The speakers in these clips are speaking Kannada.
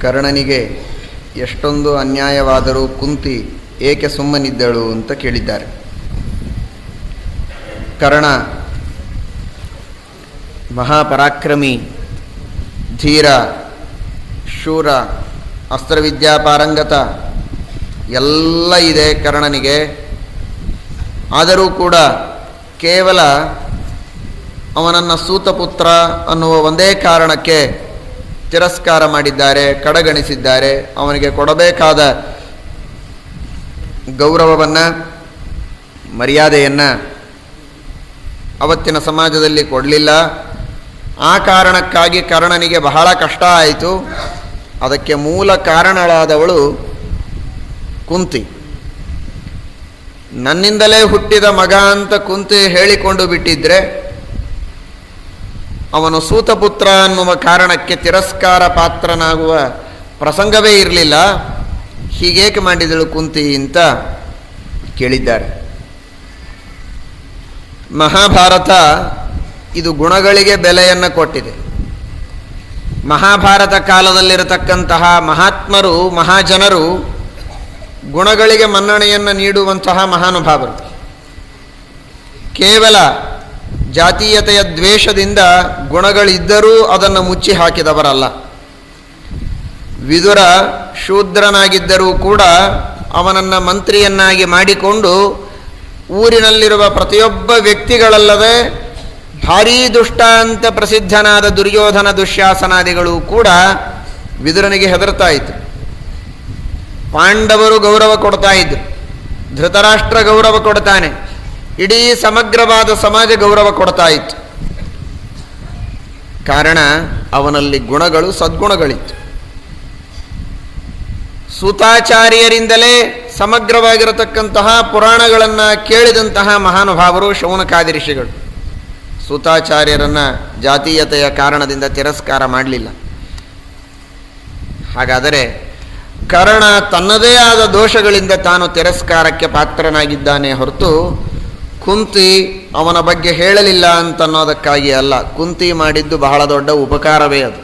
ಕರ್ಣನಿಗೆ ಎಷ್ಟೊಂದು ಅನ್ಯಾಯವಾದರೂ ಕುಂತಿ ಏಕೆ ಸುಮ್ಮನಿದ್ದಳು ಅಂತ ಕೇಳಿದ್ದಾರೆ. ಕರ್ಣ ಮಹಾಪರಾಕ್ರಮಿ, ಧೀರ, ಶೂರ ಅಸ್ತ್ರವಿದ್ಯಾ ಪಾರಂಗತ ಎಲ್ಲ ಇದೆ ಕರ್ಣನಿಗೆ. ಆದರೂ ಕೂಡ ಕೇವಲ ಅವನನ್ನು ಸೂತಪುತ್ರ ಅನ್ನುವ ಒಂದೇ ಕಾರಣಕ್ಕೆ ತಿರಸ್ಕಾರ ಮಾಡಿದ್ದಾರೆ, ಕಡೆಗಣಿಸಿದ್ದಾರೆ. ಅವನಿಗೆ ಕೊಡಬೇಕಾದ ಗೌರವವನ್ನು, ಮರ್ಯಾದೆಯನ್ನು ಅವತ್ತಿನ ಸಮಾಜದಲ್ಲಿ ಕೊಡಲಿಲ್ಲ. ಆ ಕಾರಣಕ್ಕಾಗಿ ಕರ್ಣನಿಗೆ ಬಹಳ ಕಷ್ಟ ಆಯಿತು. ಅದಕ್ಕೆ ಮೂಲ ಕಾರಣಳಾದವಳು ಕುಂತಿ. ನನ್ನಿಂದಲೇ ಹುಟ್ಟಿದ ಮಗ ಅಂತ ಕುಂತಿ ಹೇಳಿಕೊಂಡು ಬಿಟ್ಟಿದ್ರೆ ಅವನು ಸೂತಪುತ್ರ ಅನ್ನುವ ಕಾರಣಕ್ಕೆ ತಿರಸ್ಕಾರ ಪಾತ್ರನಾಗುವ ಪ್ರಸಂಗವೇ ಇರಲಿಲ್ಲ. ಹೀಗೇಕೆ ಮಾಡಿದಳು ಕುಂತಿ ಅಂತ ಕೇಳಿದ್ದಾರೆ. ಮಹಾಭಾರತ ಇದು ಗುಣಗಳಿಗೆ ಬೆಲೆಯನ್ನು ಕೊಟ್ಟಿದೆ. ಮಹಾಭಾರತ ಕಾಲದಲ್ಲಿರತಕ್ಕಂತಹ ಮಹಾತ್ಮರು, ಮಹಾಜನರು ಗುಣಗಳಿಗೆ ಮನ್ನಣೆಯನ್ನು ನೀಡುವಂತಹ ಮಹಾನುಭಾವರು. ಕೇವಲ ಜಾತೀಯತೆಯ ದ್ವೇಷದಿಂದ ಗುಣಗಳಿದ್ದರೂ ಅದನ್ನು ಮುಚ್ಚಿ ಹಾಕಿದವರಲ್ಲ. ವಿದುರ ಶೂದ್ರನಾಗಿದ್ದರೂ ಕೂಡ ಅವನನ್ನು ಮಂತ್ರಿಯನ್ನಾಗಿ ಮಾಡಿಕೊಂಡು ಊರಿನಲ್ಲಿರುವ ಪ್ರತಿಯೊಬ್ಬ ವ್ಯಕ್ತಿಗಳಲ್ಲದೆ ಭಾರೀ ದುಷ್ಟಾಂತ ಪ್ರಸಿದ್ಧನಾದ ದುರ್ಯೋಧನ ದುಶ್ಯಾಸನಾದಿಗಳು ಕೂಡ ವಿದುರನಿಗೆ ಹೆದರ್ತಾ ಇತ್ತು ಪಾಂಡವರು ಗೌರವ ಕೊಡ್ತಾ ಇದ್ರು. ಧೃತರಾಷ್ಟ್ರ ಗೌರವ ಕೊಡ್ತಾನೆ. ಇಡೀ ಸಮಗ್ರವಾದ ಸಮಾಜ ಗೌರವ ಕೊಡ್ತಾ ಇತ್ತು. ಕಾರಣ ಅವನಲ್ಲಿ ಗುಣಗಳು ಸದ್ಗುಣಗಳಿತ್ತು. ಸೂತಾಚಾರ್ಯರಿಂದಲೇ ಸಮಗ್ರವಾಗಿರತಕ್ಕಂತಹ ಪುರಾಣಗಳನ್ನು ಕೇಳಿದಂತಹ ಮಹಾನುಭಾವರು ಶೌನಕಾದಿ ಋಷಿಗಳು. ಸೂತಾಚಾರ್ಯರನ್ನು ಜಾತೀಯತೆಯ ಕಾರಣದಿಂದ ತಿರಸ್ಕಾರ ಮಾಡಲಿಲ್ಲ. ಹಾಗಾದರೆ ಕರ್ಣ ತನ್ನದೇ ಆದ ದೋಷಗಳಿಂದ ತಾನು ತಿರಸ್ಕಾರಕ್ಕೆ ಪಾತ್ರನಾಗಿದ್ದಾನೆ ಹೊರತು ಕುಂತಿ ಅವನ ಬಗ್ಗೆ ಹೇಳಲಿಲ್ಲ ಅಂತನ್ನೋದಕ್ಕಾಗಿ ಅಲ್ಲ, ಕುಂತಿ ಮಾಡಿದ್ದು ಬಹಳ ದೊಡ್ಡ ಉಪಕಾರವೇ ಅದು.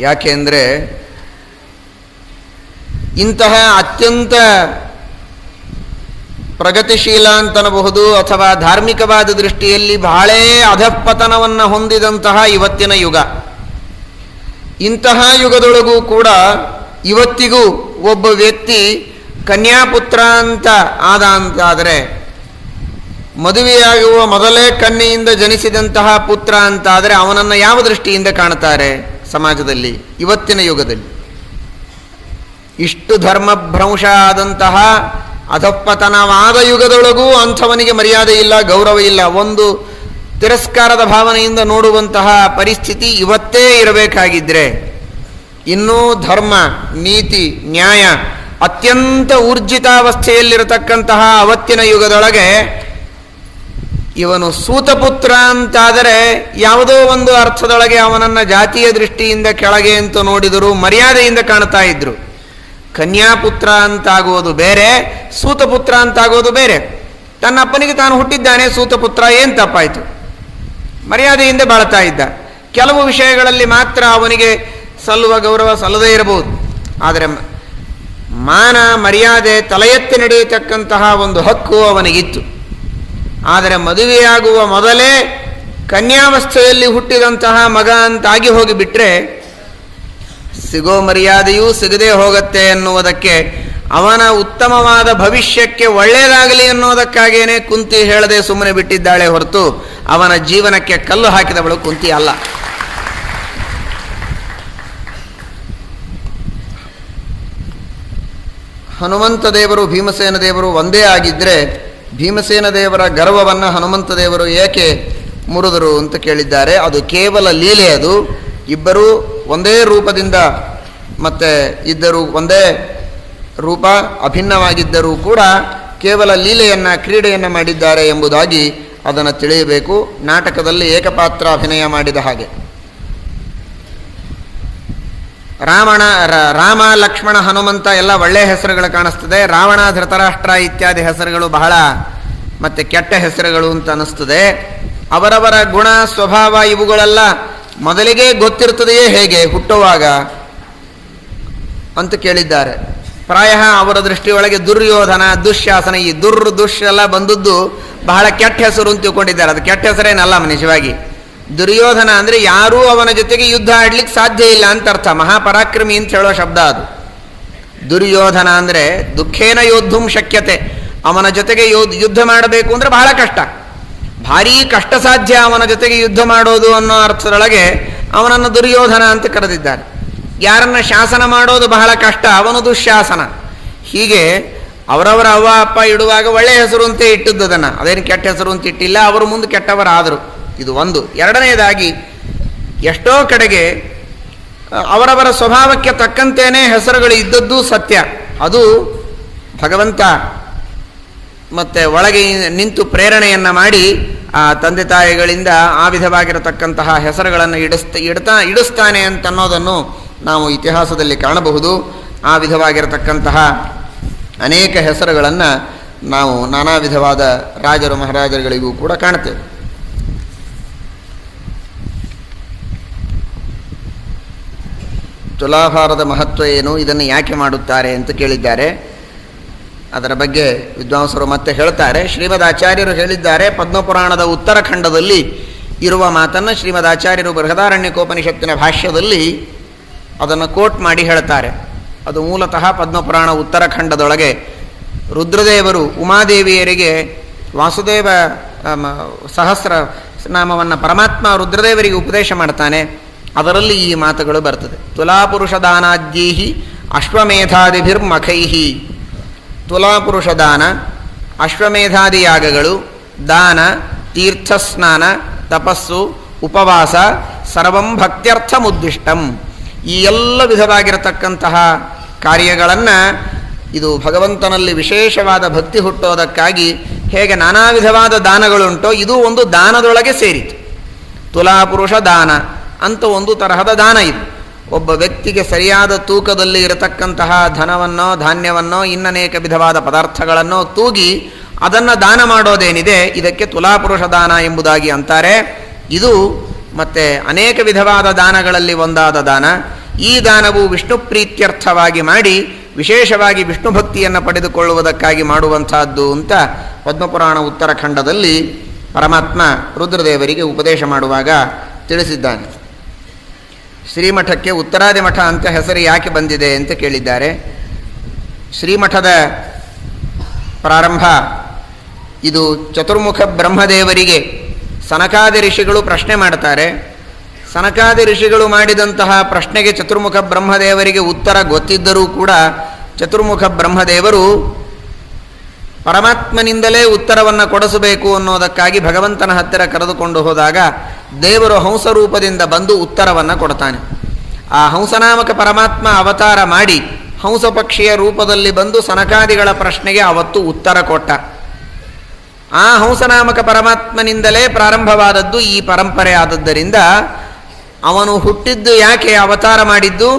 ಯಾಕೆಂದರೆ ಇಂತಹ ಅತ್ಯಂತ ಪ್ರಗತಿಶೀಲ ಅಂತನಬಹುದು ಅಥವಾ ಧಾರ್ಮಿಕವಾದ ದೃಷ್ಟಿಯಲ್ಲಿ ಬಹಳೇ ಅಧಃಪತನವನ್ನು ಹೊಂದಿದಂತಹ ಇವತ್ತಿನ ಯುಗ. ಇಂತಹ ಯುಗದೊಳಗೂ ಕೂಡ ಇವತ್ತಿಗೂ ಒಬ್ಬ ವ್ಯಕ್ತಿ ಕನ್ಯಾಪುತ್ರ ಅಂತ ಆದ ಅಂತಾದರೆ ಮದುವೆಯಾಗುವ ಮೊದಲೇ ಕನ್ನೆಯಿಂದ ಜನಿಸಿದಂತಹ ಪುತ್ರ ಅಂತಾದರೆ ಅವನನ್ನು ಯಾವ ದೃಷ್ಟಿಯಿಂದ ಕಾಣ್ತಾರೆ ಸಮಾಜದಲ್ಲಿ, ಇವತ್ತಿನ ಯುಗದಲ್ಲಿ. ಇಷ್ಟು ಧರ್ಮಭ್ರಂಶ ಆದಂತಹ ಅಧಪ್ಪತನವಾದ ಯುಗದೊಳಗೂ ಅಂಥವನಿಗೆ ಮರ್ಯಾದೆ ಇಲ್ಲ, ಗೌರವ ಇಲ್ಲ. ಒಂದು ತಿರಸ್ಕಾರದ ಭಾವನೆಯಿಂದ ನೋಡುವಂತಹ ಪರಿಸ್ಥಿತಿ ಇವತ್ತೇ ಇರಬೇಕಾಗಿದ್ದರೆ ಇನ್ನೂ ಧರ್ಮ, ನೀತಿ, ನ್ಯಾಯ ಅತ್ಯಂತ ಊರ್ಜಿತಾವಸ್ಥೆಯಲ್ಲಿರತಕ್ಕಂತಹ ಅವತ್ತಿನ ಯುಗದೊಳಗೆ ಇವನು ಸೂತಪುತ್ರ ಅಂತಾದರೆ ಯಾವುದೋ ಒಂದು ಅರ್ಥದೊಳಗೆ ಅವನನ್ನು ಜಾತಿಯ ದೃಷ್ಟಿಯಿಂದ ಕೆಳಗೆ ಅಂತ ನೋಡಿದರು ಮರ್ಯಾದೆಯಿಂದ ಕಾಣ್ತಾ ಇದ್ರು. ಕನ್ಯಾಪುತ್ರ ಅಂತಾಗುವುದು ಬೇರೆ, ಸೂತಪುತ್ರ ಅಂತಾಗೋದು ಬೇರೆ. ತನ್ನ ಅಪ್ಪನಿಗೆ ತಾನು ಹುಟ್ಟಿದ್ದಾನೆ, ಸೂತಪುತ್ರ ಏನು ತಪ್ಪಾಯಿತು? ಮರ್ಯಾದೆಯಿಂದ ಬಾಳ್ತಾ ಇದ್ದ. ಕೆಲವು ವಿಷಯಗಳಲ್ಲಿ ಮಾತ್ರ ಅವನಿಗೆ ಸಲ್ಲುವ ಗೌರವ ಸಲ್ಲದೇ ಇರಬಹುದು. ಆದರೆ ಮಾನ ಮರ್ಯಾದೆ ತಲೆಯೆತ್ತಿ ನಡೆಯತಕ್ಕಂತಹ ಒಂದು ಹಕ್ಕು ಅವನಿಗಿತ್ತು. ಆದರೆ ಮದುವೆಯಾಗುವ ಮೊದಲೇ ಕನ್ಯಾವಸ್ಥೆಯಲ್ಲಿ ಹುಟ್ಟಿದಂತಹ ಮಗ ಅಂತಾಗಿ ಹೋಗಿಬಿಟ್ರೆ ಸಿಗೋ ಮರ್ಯಾದೆಯೂ ಸಿಗದೇ ಹೋಗುತ್ತೆ ಎನ್ನುವುದಕ್ಕೆ ಅವನ ಉತ್ತಮವಾದ ಭವಿಷ್ಯಕ್ಕೆ ಒಳ್ಳೆಯದಾಗಲಿ ಅನ್ನೋದಕ್ಕಾಗೇನೆ ಕುಂತಿ ಹೇಳದೆ ಸುಮ್ಮನೆ ಬಿಟ್ಟಿದ್ದಾಳೆ ಹೊರತು ಅವನ ಜೀವನಕ್ಕೆ ಕಲ್ಲು ಹಾಕಿದವಳು ಕುಂತಿ ಅಲ್ಲ. ಹನುಮಂತ ದೇವರು ಭೀಮಸೇನ ದೇವರು ಒಂದೇ ಆಗಿದ್ದರೆ ಭೀಮಸೇನ ದೇವರ ಗರ್ವವನ್ನು ಹನುಮಂತ ದೇವರು ಏಕೆ ಮುರಿದರು ಅಂತ ಕೇಳಿದ್ದಾರೆ. ಅದು ಕೇವಲ ಲೀಲೆ ಅದು. ಇಬ್ಬರೂ ಒಂದೇ ರೂಪದಿಂದ ಮತ್ತೆ ಇದ್ದರೂ ಒಂದೇ ರೂಪ, ಅಭಿನ್ನವಾಗಿದ್ದರೂ ಕೂಡ ಕೇವಲ ಲೀಲೆಯನ್ನು, ಕ್ರೀಡೆಯನ್ನು ಮಾಡಿದ್ದಾರೆ ಎಂಬುದಾಗಿ ಅದನ್ನು ತಿಳಿಯಬೇಕು. ನಾಟಕದಲ್ಲಿ ಏಕಪಾತ್ರ ಅಭಿನಯ ಮಾಡಿದ ಹಾಗೆ. ರಾವಣ ರಾಮ, ಲಕ್ಷ್ಮಣ, ಹನುಮಂತ ಎಲ್ಲ ಒಳ್ಳೆಯ ಹೆಸರುಗಳು ಕಾಣಿಸ್ತದೆ. ರಾವಣ, ಧೃತರಾಷ್ಟ್ರ ಇತ್ಯಾದಿ ಹೆಸರುಗಳು ಬಹಳ ಮತ್ತೆ ಕೆಟ್ಟ ಹೆಸರುಗಳು ಅಂತ ಅನ್ನಿಸ್ತದೆ ಅವರವರ ಗುಣ, ಸ್ವಭಾವ ಇವುಗಳೆಲ್ಲ ಮೊದಲಿಗೆ ಗೊತ್ತಿರ್ತದೆಯೇ ಹೇಗೆ? ಹುಟ್ಟುವಾಗ ಅಂತ ಕೇಳಿದ್ದಾರೆ. ಪ್ರಾಯ ಅವರ ದೃಷ್ಟಿಯೊಳಗೆ ದುರ್ಯೋಧನ, ದುಶ್ಯಾಸನ ಈ ದುರ್ ದುಶ್ ಎಲ್ಲ ಬಂದದ್ದು ಬಹಳ ಕೆಟ್ಟ ಹೆಸರು ಅಂತ ತಿಳ್ಕೊಂಡಿದ್ದಾರೆ. ಅದು ಕೆಟ್ಟ ಹೆಸರೇನಲ್ಲ ನಿಜವಾಗಿ. ದುರ್ಯೋಧನ ಅಂದರೆ ಯಾರೂ ಅವನ ಜೊತೆಗೆ ಯುದ್ಧ ಆಡ್ಲಿಕ್ಕೆ ಸಾಧ್ಯ ಇಲ್ಲ ಅಂತ ಅರ್ಥ. ಮಹಾಪರಾಕ್ರಮಿ ಅಂತ ಹೇಳೋ ಶಬ್ದ ಅದು. ದುರ್ಯೋಧನ ಅಂದರೆ ದುಃಖೇನ ಯೋದ್ಧುಂ ಶಕ್ಯತೆ. ಅವನ ಜೊತೆಗೆ ಯುದ್ಧ ಮಾಡಬೇಕು ಅಂದರೆ ಬಹಳ ಕಷ್ಟ. ಭಾರೀ ಕಷ್ಟ ಸಾಧ್ಯ ಅವನ ಜೊತೆಗೆ ಯುದ್ಧ ಮಾಡೋದು ಅನ್ನೋ ಅರ್ಥದೊಳಗೆ ಅವನನ್ನು ದುರ್ಯೋಧನ ಅಂತ ಕರೆದಿದ್ದಾರೆ. ಯಾರನ್ನ ಶಾಸನ ಮಾಡೋದು ಬಹಳ ಕಷ್ಟ, ಅವನು ದುಶ್ಯಾಸನ. ಹೀಗೆ ಅವರವರ ಅವ್ವ, ಅಪ್ಪ ಇಡುವಾಗ ಒಳ್ಳೆಯ ಹೆಸರು ಅಂತ ಇಟ್ಟದ್ದು ಅದನ್ನು ಅದೇನು ಕೆಟ್ಟ ಹೆಸರು ಅಂತ ಇಟ್ಟಿಲ್ಲ, ಅವರು ಮುಂದೆ ಕೆಟ್ಟವರಾದರು. ಇದು ಒಂದು. ಎರಡನೆಯದಾಗಿ, ಎಷ್ಟೋ ಕಡೆಗೆ ಅವರವರ ಸ್ವಭಾವಕ್ಕೆ ತಕ್ಕಂತೇನೆ ಹೆಸರುಗಳು ಇದ್ದದ್ದು ಸತ್ಯ. ಅದು ಭಗವಂತ ಮತ್ತೆ ಒಳಗೆ ನಿಂತು ಪ್ರೇರಣೆಯನ್ನು ಮಾಡಿ, ಆ ತಂದೆ ತಾಯಿಗಳಿಂದ ಆ ವಿಧವಾಗಿರತಕ್ಕಂತಹ ಹೆಸರುಗಳನ್ನು ಇಡಿಸ್ತ ಇಡ್ತಾ ಇಡಿಸ್ತಾನೆ ಅಂತ ಅನ್ನೋದನ್ನು ನಾವು ಇತಿಹಾಸದಲ್ಲಿ ಕಾಣಬಹುದು. ಆ ವಿಧವಾಗಿರತಕ್ಕಂತಹ ಅನೇಕ ಹೆಸರುಗಳನ್ನು ನಾವು ನಾನಾ ವಿಧವಾದ ರಾಜರು, ಮಹಾರಾಜರುಗಳಿಗೂ ಕೂಡ ಕಾಣ್ತೇವೆ ತುಲಾಭಾರದ ಮಹತ್ವ ಏನು, ಇದನ್ನು ಯಾಕೆ ಮಾಡುತ್ತಾರೆ ಅಂತ ಕೇಳಿದ್ದಾರೆ. ಅದರ ಬಗ್ಗೆ ವಿದ್ವಾಂಸರು ಮತ್ತೆ ಹೇಳ್ತಾರೆ. ಶ್ರೀಮದ್ ಆಚಾರ್ಯರು ಹೇಳಿದ್ದಾರೆ, ಪದ್ಮಪುರಾಣದ ಉತ್ತರಖಂಡದಲ್ಲಿ ಇರುವ ಮಾತನ್ನು ಶ್ರೀಮದ್ ಆಚಾರ್ಯರು ಬೃಹದಾರಣ್ಯಕೋಪನಿಷತ್ತಿನ ಭಾಷ್ಯದಲ್ಲಿ ಅದನ್ನು ಕೋಟ್ ಮಾಡಿ ಹೇಳ್ತಾರೆ. ಅದು ಮೂಲತಃ ಪದ್ಮಪುರಾಣ ಉತ್ತರಖಂಡದೊಳಗೆ ರುದ್ರದೇವರು ಉಮಾದೇವಿಯರಿಗೆ ವಾಸುದೇವ ಸಹಸ್ರ ನಾಮವನ್ನು ಪರಮಾತ್ಮ ರುದ್ರದೇವರಿಗೆ ಉಪದೇಶ ಮಾಡ್ತಾನೆ. ಅದರಲ್ಲಿ ಈ ಮಾತುಗಳು ಬರ್ತದೆ. ತುಲಾಪುರುಷ ದಾನಾದ್ಯೈಹಿ ಅಶ್ವಮೇಧಾದಿಭಿರ್ಮಖೈಹಿ. ತುಲಾಪುರುಷ ದಾನ ಅಶ್ವಮೇಧಾದಿ ಯಾಗಗಳು ದಾನ, ತೀರ್ಥಸ್ನಾನ, ತಪಸ್ಸು, ಉಪವಾಸ, ಸರ್ವಂ ಭಕ್ತ್ಯರ್ಥಮುದ್ದಿಷ್ಟಂ. ಈ ಎಲ್ಲ ವಿಧವಾಗಿರತಕ್ಕಂತಹ ಕಾರ್ಯಗಳನ್ನು ಇದು ಭಗವಂತನಲ್ಲಿ ವಿಶೇಷವಾದ ಭಕ್ತಿ ಹುಟ್ಟೋದಕ್ಕಾಗಿ ಹೇಗೆ ನಾನಾ ವಿಧವಾದ ದಾನಗಳುಂಟೋ ಇದು ಒಂದು ದಾನದೊಳಗೆ ಸೇರಿತು. ತುಲಾಪುರುಷ ದಾನ ಅಂತ ಒಂದು ತರಹದ ದಾನ ಇದು. ಒಬ್ಬ ವ್ಯಕ್ತಿಗೆ ಸರಿಯಾದ ತೂಕದಲ್ಲಿ ಇರತಕ್ಕಂತಹ ಧನವನ್ನೋ, ಧಾನ್ಯವನ್ನೋ, ಇನ್ನನೇಕ ವಿಧವಾದ ಪದಾರ್ಥಗಳನ್ನೋ ತೂಗಿ ಅದನ್ನು ದಾನ ಮಾಡೋದೇನಿದೆ, ಇದಕ್ಕೆ ತುಲಾಪುರುಷ ದಾನ ಎಂಬುದಾಗಿ ಅಂತಾರೆ. ಇದು ಮತ್ತೆ ಅನೇಕ ವಿಧವಾದ ದಾನಗಳಲ್ಲಿ ಒಂದಾದ ದಾನ. ಈ ದಾನವು ವಿಷ್ಣು ಪ್ರೀತ್ಯರ್ಥವಾಗಿ ಮಾಡಿ, ವಿಶೇಷವಾಗಿ ವಿಷ್ಣು ಭಕ್ತಿಯನ್ನು ಪಡೆದುಕೊಳ್ಳುವುದಕ್ಕಾಗಿ ಮಾಡುವಂತಹದ್ದು ಅಂತ ಪದ್ಮಪುರಾಣ ಉತ್ತರಖಂಡದಲ್ಲಿ ಪರಮಾತ್ಮ ರುದ್ರದೇವರಿಗೆ ಉಪದೇಶ ಮಾಡುವಾಗ ತಿಳಿಸಿದ್ದಾನೆ. ಶ್ರೀಮಠಕ್ಕೆ ಉತ್ತರಾದಿ ಮಠ ಅಂತ ಹೆಸರು ಯಾಕೆ ಬಂದಿದೆ ಅಂತ ಕೇಳಿದ್ದಾರೆ. ಶ್ರೀಮಠದ ಪ್ರಾರಂಭ ಇದು ಚತುರ್ಮುಖ ಬ್ರಹ್ಮದೇವರಿಗೆ. ಸನಕಾದಿ ಋಷಿಗಳು ಪ್ರಶ್ನೆ ಮಾಡ್ತಾರೆ. ಸನಕಾದಿ ಋಷಿಗಳು ಮಾಡಿದಂತಹ ಪ್ರಶ್ನೆಗೆ ಚತುರ್ಮುಖ ಬ್ರಹ್ಮದೇವರಿಗೆ ಉತ್ತರ ಗೊತ್ತಿದ್ದರೂ ಕೂಡ ಚತುರ್ಮುಖ ಬ್ರಹ್ಮದೇವರು ಪರಮಾತ್ಮನಿಂದಲೇ ಉತ್ತರವನ್ನು ಕೊಡಿಸಬೇಕು ಅನ್ನೋದಕ್ಕಾಗಿ ಭಗವಂತನ ಹತ್ತಿರ ಕರೆದುಕೊಂಡು ಹೋದಾಗ ದೇವರು ಹಂಸ ರೂಪದಿಂದ ಬಂದು ಉತ್ತರವನ್ನು ಕೊಡ್ತಾನೆ. ಆ ಹಂಸನಾಮಕ ಪರಮಾತ್ಮ ಅವತಾರ ಮಾಡಿ ಹಂಸ ಪಕ್ಷಿಯ ರೂಪದಲ್ಲಿ ಬಂದು ಸನಕಾದಿಗಳ ಪ್ರಶ್ನೆಗೆ ಅವತ್ತು ಉತ್ತರ ಕೊಟ್ಟ. ಆ ಹಂಸನಾಮಕ ಪರಮಾತ್ಮನಿಂದಲೇ ಪ್ರಾರಂಭವಾದದ್ದು ಈ ಪರಂಪರೆ ಆದದ್ದರಿಂದ ಅವನು ಹುಟ್ಟಿದ್ದು ಯಾಕೆ ಅವತಾರ ಮಾಡಿದ್ದು?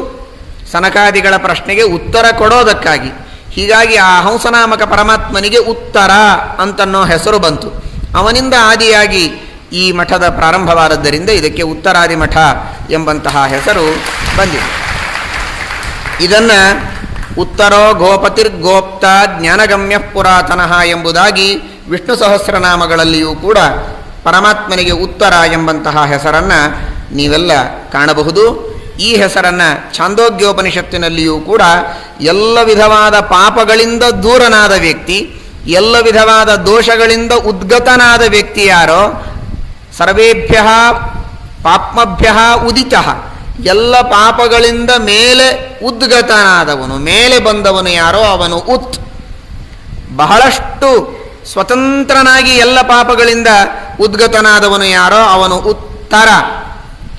ಸನಕಾದಿಗಳ ಪ್ರಶ್ನೆಗೆ ಉತ್ತರ ಕೊಡೋದಕ್ಕಾಗಿ. ಹೀಗಾಗಿ ಆ ಹಂಸನಾಮಕ ಪರಮಾತ್ಮನಿಗೆ ಉತ್ತರ ಅಂತನ್ನೋ ಹೆಸರು ಬಂತು. ಅವನಿಂದ ಆದಿಯಾಗಿ ಈ ಮಠದ ಪ್ರಾರಂಭವಾದದ್ದರಿಂದ ಇದಕ್ಕೆ ಉತ್ತರಾದಿ ಮಠ ಎಂಬಂತಹ ಹೆಸರು ಬಂದಿದೆ. ಇದನ್ನು ಉತ್ತರೋ ಗೋಪತಿರ್ಗೋಪ್ತ ಜ್ಞಾನಗಮ್ಯ ಪುರಾತನಃ ಎಂಬುದಾಗಿ ವಿಷ್ಣು ಸಹಸ್ರನಾಮಗಳಲ್ಲಿಯೂ ಕೂಡ ಪರಮಾತ್ಮನಿಗೆ ಉತ್ತರ ಎಂಬಂತಹ ಹೆಸರನ್ನು ನೀವೆಲ್ಲ ಕಾಣಬಹುದು. ಈ ಹೆಸರನ್ನು ಛಾಂದೋಗ್ಯೋಪನಿಷತ್ತಿನಲ್ಲಿಯೂ ಕೂಡ ಎಲ್ಲ ವಿಧವಾದ ಪಾಪಗಳಿಂದ ದೂರನಾದ ವ್ಯಕ್ತಿ, ಎಲ್ಲ ವಿಧವಾದ ದೋಷಗಳಿಂದ ಉದ್ಗತನಾದ ವ್ಯಕ್ತಿ ಯಾರೋ? ಸರ್ವೇಭ್ಯ ಪಾಪ್ಮಭ್ಯ ಉದಿತ. ಎಲ್ಲ ಪಾಪಗಳಿಂದ ಮೇಲೆ ಉದ್ಗತನಾದವನು, ಮೇಲೆ ಬಂದವನು ಯಾರೋ? ಅವನು ಉತ್. ಬಹಳಷ್ಟು ಸ್ವತಂತ್ರನಾಗಿ ಎಲ್ಲ ಪಾಪಗಳಿಂದ ಉದ್ಗತನಾದವನು ಯಾರೋ? ಅವನು ಉತ್ತರ.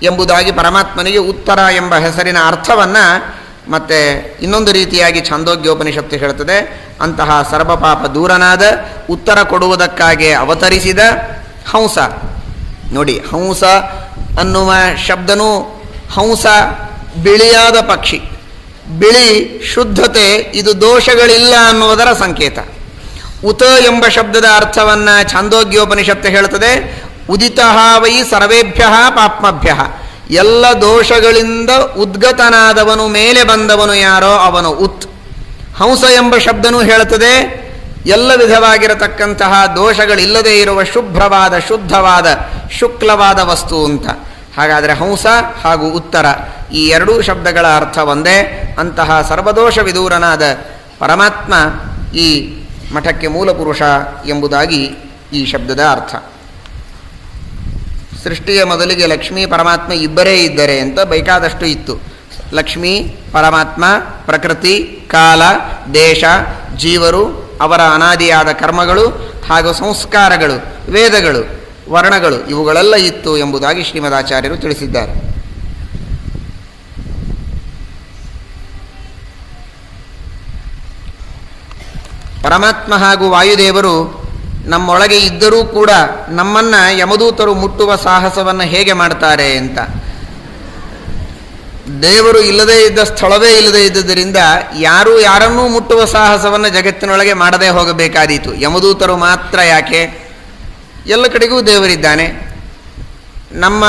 ಎಂಬುದಾಗಿ ಪರಮಾತ್ಮನಿಗೆ ಉತ್ತರ ಎಂಬ ಹೆಸರಿನ ಅರ್ಥವನ್ನು ಮತ್ತೆ ಇನ್ನೊಂದು ರೀತಿಯಾಗಿ ಛಂದೋಗ್ಯೋಪನಿಷತ್ತು ಹೇಳ್ತದೆ. ಅಂತಹ ಸರ್ವಪಾಪ ದೂರನಾದ ಉತ್ತರ ಕೊಡುವುದಕ್ಕಾಗಿ ಅವತರಿಸಿದ ಹಂಸ. ನೋಡಿ, ಹಂಸ ಅನ್ನುವ ಶಬ್ದನೂ ಹಂಸ ಬಿಳಿಯಾದ ಪಕ್ಷಿ. ಬಿಳಿ ಶುದ್ಧತೆ, ಇದು ದೋಷಗಳಿಲ್ಲ ಅನ್ನುವುದರ ಸಂಕೇತ. ಉತ ಎಂಬ ಶಬ್ದದ ಅರ್ಥವನ್ನು ಛಾಂದೋಗ್ಯೋಪನಿಷತ್ತು ಹೇಳ್ತದೆ. ಉದಿತ ವೈ ಸರ್ವೇಭ್ಯ ಪಾಪ್ಮಭ್ಯ. ಎಲ್ಲ ದೋಷಗಳಿಂದ ಉದ್ಗತನಾದವನು ಮೇಲೆ ಬಂದವನು ಯಾರೋ ಅವನು ಉತ್. ಹಂಸ ಎಂಬ ಶಬ್ದನೂ ಹೇಳುತ್ತದೆ. ಎಲ್ಲ ವಿಧವಾಗಿರತಕ್ಕಂತಹ ದೋಷಗಳಿಲ್ಲದೆ ಇರುವ ಶುಭ್ರವಾದ, ಶುದ್ಧವಾದ, ಶುಕ್ಲವಾದ ವಸ್ತು ಅಂತ. ಹಾಗಾದರೆ ಹಂಸ ಹಾಗೂ ಉತ್ತರ ಈ ಎರಡೂ ಶಬ್ದಗಳ ಅರ್ಥ ಒಂದೇ. ಅಂತಹ ಸರ್ವದೋಷ ವಿದೂರನಾದ ಪರಮಾತ್ಮ ಈ ಮಠಕ್ಕೆ ಮೂಲಪುರುಷ ಎಂಬುದಾಗಿ ಈ ಶಬ್ದದ ಅರ್ಥ. ಸೃಷ್ಟಿಯ ಮೊದಲಿಗೆ ಲಕ್ಷ್ಮೀ ಪರಮಾತ್ಮ ಇಬ್ಬರೇ ಇದ್ದರೆ ಅಂತ ಬೇಕಾದಷ್ಟು ಇತ್ತು. ಲಕ್ಷ್ಮೀ, ಪರಮಾತ್ಮ, ಪ್ರಕೃತಿ, ಕಾಲ, ದೇಶ, ಜೀವರು, ಅವರ ಅನಾದಿಯಾದ ಕರ್ಮಗಳು ಹಾಗೂ ಸಂಸ್ಕಾರಗಳು, ವೇದಗಳು, ವರ್ಣಗಳು ಇವುಗಳೆಲ್ಲ ಇತ್ತು ಎಂಬುದಾಗಿ ಶ್ರೀಮದಾಚಾರ್ಯರು ತಿಳಿಸಿದ್ದಾರೆ. ಪರಮಾತ್ಮ ಹಾಗೂ ವಾಯುದೇವರು ನಮ್ಮೊಳಗೆ ಇದ್ದರೂ ಕೂಡ ನಮ್ಮನ್ನು ಯಮದೂತರು ಮುಟ್ಟುವ ಸಾಹಸವನ್ನು ಹೇಗೆ ಮಾಡ್ತಾರೆ ಅಂತ. ದೇವರು ಇಲ್ಲದೇ ಇದ್ದ ಸ್ಥಳವೇ ಇಲ್ಲದೇ ಇದ್ದುದರಿಂದ ಯಾರು ಯಾರನ್ನೂ ಮುಟ್ಟುವ ಸಾಹಸವನ್ನು ಜಗತ್ತಿನೊಳಗೆ ಮಾಡದೇ ಹೋಗಬೇಕಾದೀತು. ಯಮದೂತರು ಮಾತ್ರ ಯಾಕೆ? ಎಲ್ಲ ಕಡೆಗೂ ದೇವರಿದ್ದಾನೆ. ನಮ್ಮ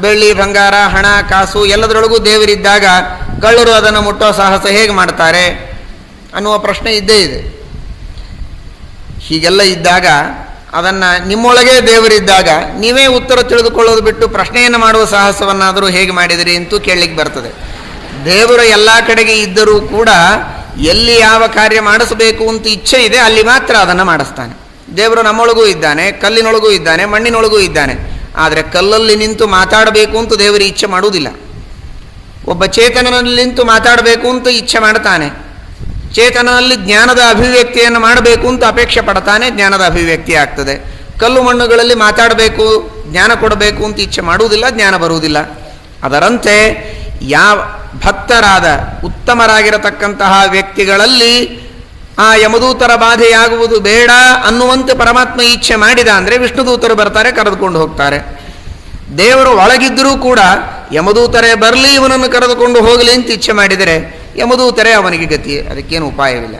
ಬೆಳ್ಳಿ, ಬಂಗಾರ, ಹಣ, ಕಾಸು ಎಲ್ಲದರೊಳಗೂ ದೇವರಿದ್ದಾಗ ಕಳ್ಳರು ಅದನ್ನು ಮುಟ್ಟುವ ಸಾಹಸ ಹೇಗೆ ಮಾಡ್ತಾರೆ ಅನ್ನುವ ಪ್ರಶ್ನೆ ಇದ್ದೇ ಇದೆ. ಹೀಗೆಲ್ಲ ಇದ್ದಾಗ ಅದನ್ನು ನಿಮ್ಮೊಳಗೇ ದೇವರಿದ್ದಾಗ ನೀವೇ ಉತ್ತರ ತಿಳಿದುಕೊಳ್ಳೋದು ಬಿಟ್ಟು ಪ್ರಶ್ನೆಯನ್ನು ಮಾಡುವ ಸಾಹಸವನ್ನಾದರೂ ಹೇಗೆ ಮಾಡಿದಿರಿ ಅಂತೂ ಕೇಳಲಿಕ್ಕೆ ಬರ್ತದೆ. ದೇವರು ಎಲ್ಲ ಕಡೆಗೆ ಇದ್ದರೂ ಕೂಡ ಎಲ್ಲಿ ಯಾವ ಕಾರ್ಯ ಮಾಡಿಸಬೇಕು ಅಂತ ಇಚ್ಛೆ ಇದೆ, ಅಲ್ಲಿ ಮಾತ್ರ ಅದನ್ನು ಮಾಡಿಸ್ತಾನೆ. ದೇವರು ನಮ್ಮೊಳಗೂ ಇದ್ದಾನೆ, ಕಲ್ಲಿನೊಳಗೂ ಇದ್ದಾನೆ, ಮಣ್ಣಿನೊಳಗೂ ಇದ್ದಾನೆ. ಆದರೆ ಕಲ್ಲಲ್ಲಿ ನಿಂತು ಮಾತಾಡಬೇಕು ಅಂತ ದೇವರು ಇಚ್ಛೆ ಮಾಡುವುದಿಲ್ಲ. ಒಬ್ಬ ಚೇತನನಲ್ಲಿ ನಿಂತು ಮಾತಾಡಬೇಕು ಅಂತ ಇಚ್ಛೆ ಮಾಡ್ತಾನೆ. ಚೇತನದಲ್ಲಿ ಜ್ಞಾನದ ಅಭಿವ್ಯಕ್ತಿಯನ್ನು ಮಾಡಬೇಕು ಅಂತ ಅಪೇಕ್ಷೆ ಪಡ್ತಾನೆ ಜ್ಞಾನದ ಅಭಿವ್ಯಕ್ತಿ ಆಗ್ತದೆ. ಕಲ್ಲು ಮಣ್ಣುಗಳಲ್ಲಿ ಮಾತಾಡಬೇಕು, ಜ್ಞಾನ ಕೊಡಬೇಕು ಅಂತ ಇಚ್ಛೆ ಮಾಡುವುದಿಲ್ಲ, ಜ್ಞಾನ ಬರುವುದಿಲ್ಲ. ಅದರಂತೆ ಯಾವ ಭಕ್ತರಾದ ಉತ್ತಮರಾಗಿರತಕ್ಕಂತಹ ವ್ಯಕ್ತಿಗಳಲ್ಲಿ ಆ ಯಮದೂತರ ಬಾಧೆಯಾಗುವುದು ಬೇಡ ಅನ್ನುವಂತೆ ಪರಮಾತ್ಮ ಇಚ್ಛೆ ಮಾಡಿದ ಅಂದರೆ ವಿಷ್ಣುದೂತರು ಬರ್ತಾರೆ, ಕರೆದುಕೊಂಡು ಹೋಗ್ತಾರೆ. ದೇವರು ಒಳಗಿದ್ದರೂ ಕೂಡ ಯಮದೂತರೇ ಬರಲಿ, ಇವನನ್ನು ಕರೆದುಕೊಂಡು ಹೋಗಲಿ ಅಂತ ಇಚ್ಛೆ ಮಾಡಿದರೆ ಯಮದೂತರೇ ಅವನಿಗೆ ಗತಿ ಅದಕ್ಕೇನು ಉಪಾಯವಿಲ್ಲ.